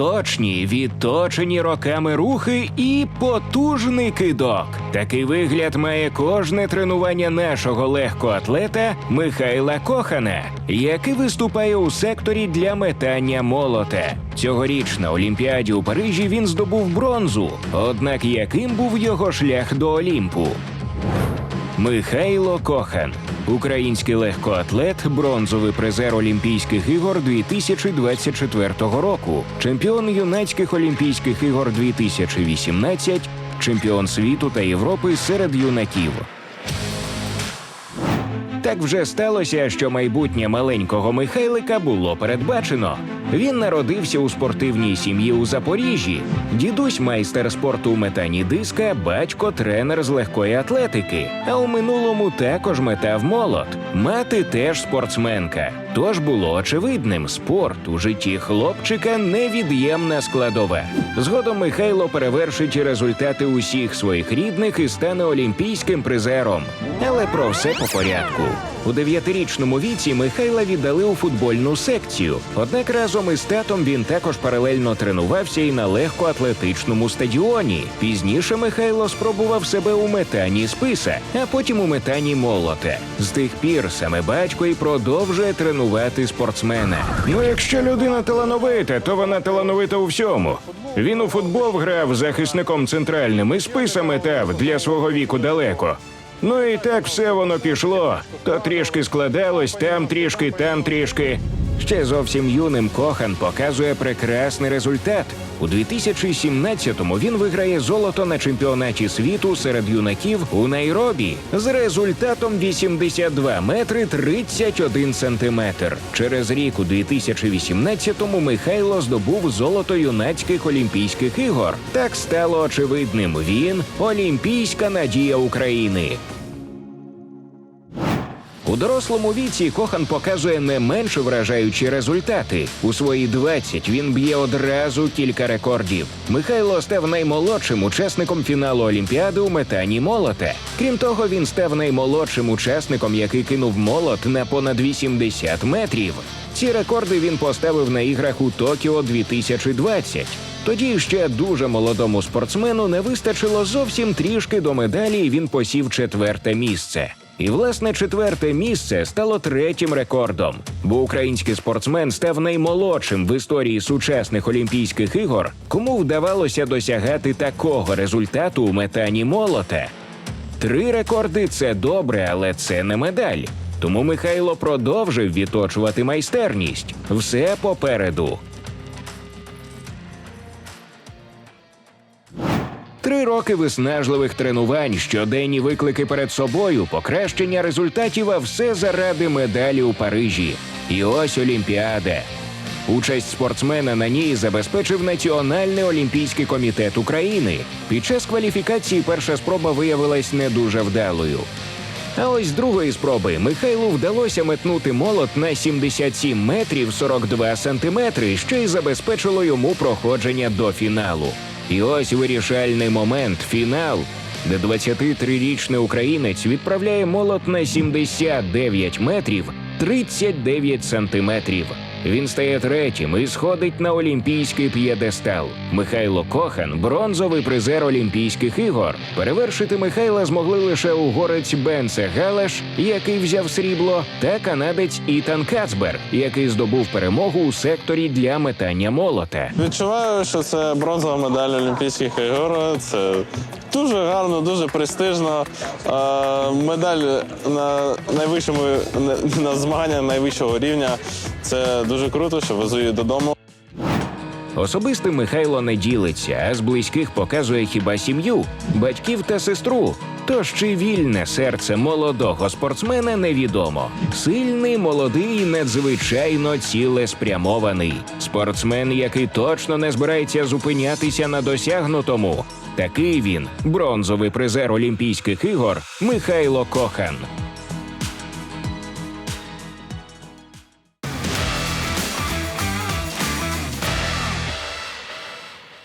точні, відточені роками рухи і потужний кидок. Такий вигляд має кожне тренування нашого легкоатлета Михайла Кохана, який виступає у секторі для метання молота. Цьогоріч на Олімпіаді у Парижі він здобув бронзу. Однак яким був його шлях до Олімпу? Михайло Кохан, український легкоатлет, бронзовий призер Олімпійських ігор 2024 року, чемпіон юнацьких Олімпійських ігор 2018, чемпіон світу та Європи серед юнаків. Так вже сталося, що майбутнє маленького Михайлика було передбачено. Він народився у спортивній сім'ї у Запоріжжі. Дідусь майстер спорту у метанні диска, батько тренер з легкої атлетики. А у минулому також метав молот. Мати теж спортсменка. Тож було очевидним, спорт у житті хлопчика невід'ємна складова. Згодом Михайло перевершить результати усіх своїх рідних і стане олімпійським призером. Але про все по порядку. У дев'ятирічному віці Михайла віддали у футбольну секцію. Однак разом із татом він також паралельно тренувався і на легкоатлетичному стадіоні. Пізніше Михайло спробував себе у метанні списа, а потім у метанні молота. З тих пір саме батько і продовжує тренувати спортсмена. Ну, якщо людина талановита, то вона талановита у всьому. Він у футбол грав захисником центральним і списа метав для свого віку далеко. Ну і так все воно пішло. То трішки складалось, там трішки, там трішки. Ще зовсім юним Кохан показує прекрасний результат. У 2017-му він виграє золото на чемпіонаті світу серед юнаків у Найробі з результатом 82 метри 31 сантиметр. Через рік у 2018-му Михайло здобув золото юнацьких Олімпійських ігор. Так стало очевидним. Він олімпійська надія України. У дорослому віці Кохан показує не менш вражаючі результати. У свої 20 він б'є одразу кілька рекордів. Михайло став наймолодшим учасником фіналу Олімпіади у метанні молота. Крім того, він став наймолодшим учасником, який кинув молот на понад 80 метрів. Ці рекорди він поставив на іграх у Токіо 2020. Тоді ще дуже молодому спортсмену не вистачило зовсім трішки до медалі, і він посів четверте місце. І власне четверте місце стало третім рекордом, бо український спортсмен став наймолодшим в історії сучасних Олімпійських ігор, кому вдавалося досягати такого результату у метанні молота. Три рекорди це добре, але це не медаль. Тому Михайло продовжив відточувати майстерність. Все попереду. Три роки виснажливих тренувань, щоденні виклики перед собою, покращення результатів, а все заради медалі у Парижі. І ось Олімпіада. Участь спортсмена на ній забезпечив Національний олімпійський комітет України. Під час кваліфікації перша спроба виявилась не дуже вдалою. А ось другої спроби Михайлу вдалося метнути молот на 77 метрів 42 сантиметри, що й забезпечило йому проходження до фіналу. І ось вирішальний момент фінал, де 23-річний українець відправляє молот на 79 метрів 39 сантиметрів. Він стає третім і сходить на олімпійський п'єдестал. Михайло Кохан бронзовий призер Олімпійських ігор. Перевершити Михайла змогли лише угорець Бенце Галеш, який взяв срібло, та канадець Ітан Кацберг, який здобув перемогу у секторі для метання молота. Відчуваю, що це бронзова медаль Олімпійських ігор. Це дуже гарно, дуже престижно. Медаль на найвищому на- на змагання найвищого рівня. Це дуже круто, що везу її додому. Особистим Михайло не ділиться, а з близьких показує хіба сім'ю, батьків та сестру. Тож чи вільне серце молодого спортсмена невідомо. Сильний, молодий, надзвичайно цілеспрямований. Спортсмен, який точно не збирається зупинятися на досягнутому. Такий він бронзовий призер Олімпійських ігор Михайло Кохан.